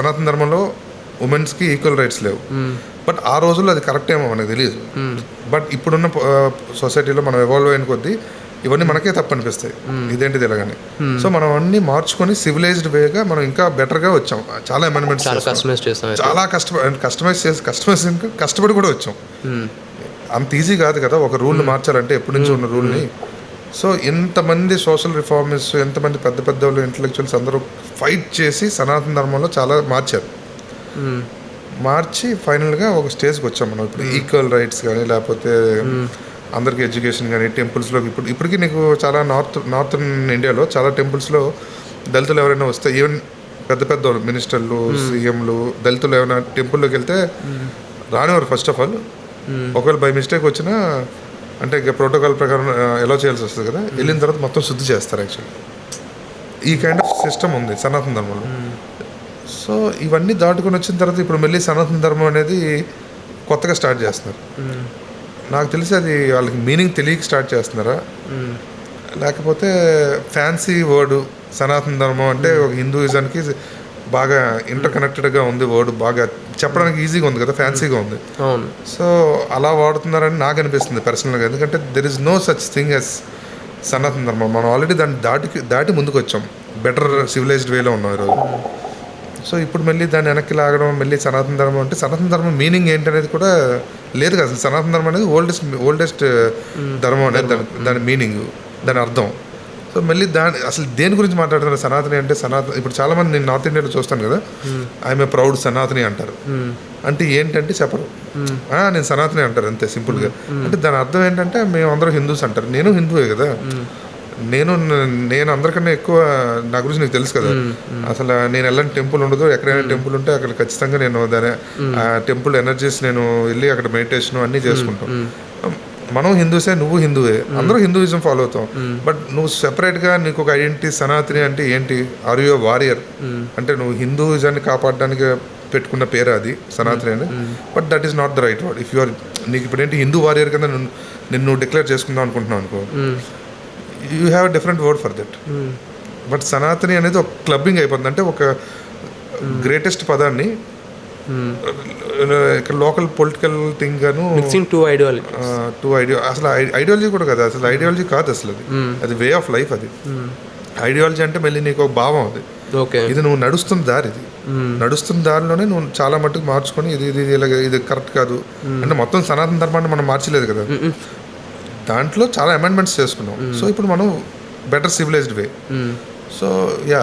సనాతన ధర్మంలో ఉమెన్స్కి ఈక్వల్ రైట్స్ లేవు. బట్ ఆ రోజుల్లో అది కరెక్ట్ ఏమో మనకు తెలియదు బట్ ఇప్పుడున్న సొసైటీలో మనం ఎవాల్వ్ అయిన కొద్దీ ఇవన్నీ మనకే తప్పు అనిపిస్తాయి ఇదేంటిది ఇలాగని సో మనం అన్ని మార్చుకొని సివిలైజ్డ్ వేగా మనం ఇంకా బెటర్గా వచ్చాం. చాలా అమెండ్మెంట్స్ చాలా కష్టపడి కస్టమైజ్ చేసి కస్టమైజ్ కష్టపడి కూడా వచ్చాం. అంత ఈజీ కాదు కదా ఒక రూల్ మార్చాలంటే ఎప్పటి నుంచి ఉన్న రూల్ని సో ఎంతమంది సోషల్ రిఫార్మిస్ట్ ఎంతమంది పెద్ద పెద్ద వాళ్ళు ఇంటలెక్చువల్స్ అందరూ ఫైట్ చేసి సనాతన ధర్మంలో చాలా మార్చారు. మార్చి ఫైనల్గా ఒక స్టేజ్కి వచ్చాం మనం. ఇప్పుడు ఈక్వల్ రైట్స్ కానీ లేకపోతే అందరికీ ఎడ్యుకేషన్ కానీ టెంపుల్స్లో ఇప్పుడు ఇప్పటికీ నీకు చాలా నార్త్ నార్థన్ ఇండియాలో చాలా టెంపుల్స్లో దళితులు ఎవరైనా వస్తే ఈవెన్ పెద్ద పెద్ద మినిస్టర్లు సీఎంలు దళితులు ఏమైనా టెంపుల్లోకి వెళ్తే రానివారు ఫస్ట్ ఆఫ్ ఆల్ ఒకవేళ బై మిస్టేక్ వచ్చినా అంటే ఇక ప్రోటోకాల్ ప్రకారం ఎలా చేయాల్సి వస్తుంది కదా. వెళ్ళిన తర్వాత మొత్తం శుద్ధి చేస్తారు యాక్చువల్లీ ఈ కైండ్ ఆఫ్ సిస్టమ్ ఉంది సనాతన ధర్మంలో. సో ఇవన్నీ దాటుకొని వచ్చిన తర్వాత ఇప్పుడు మళ్ళీ సనాతన ధర్మం అనేది కొత్తగా స్టార్ట్ చేస్తున్నారు. నాకు తెలిసి అది వాళ్ళకి మీనింగ్ తెలియక స్టార్ట్ చేస్తున్నారా? లేకపోతే ఫ్యాన్సీ వర్డ్ సనాతన ధర్మం అంటే ఒక హిందూయిజానికి బాగా ఇంటర్ కనెక్టెడ్గా ఉంది వర్డ్ బాగా చెప్పడానికి ఈజీగా ఉంది కదా ఫ్యాన్సీగా ఉంది. అవును. సో అలా వాడుతున్నారని నాకు అనిపిస్తుంది పర్సనల్గా ఎందుకంటే there is no such thing as సనాతన ధర్మం మనం ఆల్రెడీ దాన్ని దాటికి దాటి ముందుకు వచ్చాం బెటర్ సివిలైజ్డ్ వేలో ఉన్నాం ఈరోజు. సో ఇప్పుడు మళ్ళీ దాన్ని వెనక్కి లాగడం మళ్ళీ సనాతన ధర్మం అంటే సనాతన ధర్మం మీనింగ్ ఏంటనేది కూడా లేదు కదా. అసలు సనాతన ధర్మం అనేది ఓల్డెస్ట్ ఓల్డెస్ట్ ధర్మం అనేది దాని దాని మీనింగ్ దాని అర్థం. సో మళ్ళీ దాని అసలు దేని గురించి మాట్లాడుతున్నారు? సనాతని అంటే సనాతన ఇప్పుడు చాలా మంది నేను నార్త్ ఇండియాలో చూస్తాను కదా. ఐఎమ్ ఏ ప్రౌడ్ సనాతని అంటారు. అంటే ఏంటంటే చెప్పరు. ఆ, నేను సనాతని అంటారు అంతే సింపుల్గా. అంటే దాని అర్థం ఏంటంటే మేము అందరం హిందూస్ అంటారు. నేను హిందువే కదా. నేను నేను అందరికన్నా ఎక్కువ నా గురించి నీకు తెలుసు కదా. అసలు నేను ఎలాంటి టెంపుల్ ఉండదు. ఎక్కడైనా టెంపుల్ ఉంటే అక్కడ ఖచ్చితంగా నేను దాని ఆ టెంపుల్ ఎనర్జీస్ నేను వెళ్ళి అక్కడ మెడిటేషన్ అన్నీ చేసుకుంటాం. మనం హిందూసే నువ్వు హిందువే. అందరూ హిందూయిజం ఫాలో అవుతాం. బట్ నువ్వు సెపరేట్గా నీకు ఒక ఐడెంటిటీ సనాతని అంటే ఏంటి? Are you warrior. అంటే నువ్వు హిందూయిజాన్ని కాపాడడానికి పెట్టుకున్న పేరు అది సనాతని అని. But that is not the right word. If you are నీకు ఇప్పుడు ఏంటి? హిందూ వారియర్ కింద నిన్ను నిన్ను డిక్లేర్ చేసుకుందాం అనుకుంటున్నావు అనుకో. You have different word for that but Sanatani అనేది ఒక క్లబ్బింగ్ అయిపోతుంది. అంటే ఒక గ్రేటెస్ట్ పదాన్ని ఇక్కడ లోకల్ పొలిటికల్ థింగ్ గాను mixing to ideology to idea అసలు ఐడియాలజీ కూడా కదా అసలు ఐడియాలజీ కాదు అసలు అది. అది వే ఆఫ్ లైఫ్ అది. ఐడియాలజీ అంటే మళ్ళీ నీకు ఒక భావం అది. ఓకే ఇది నువ్వు నడుస్తున్న దారి ఇది. నడుస్తున్న దారిలోనే నువ్వు చాలా మట్టుకు మార్చుకొని ఇది ఇది ఇలాగ ఇది కరెక్ట్ కాదు. అంటే మొత్తం సనాతన ధర్మాన్ని మనం మార్చలేదు కదా. దాంట్లో చాలా అమెండ్మెంట్స్ చేసుకున్నాం. సో ఇప్పుడు మనం better civilised way so yeah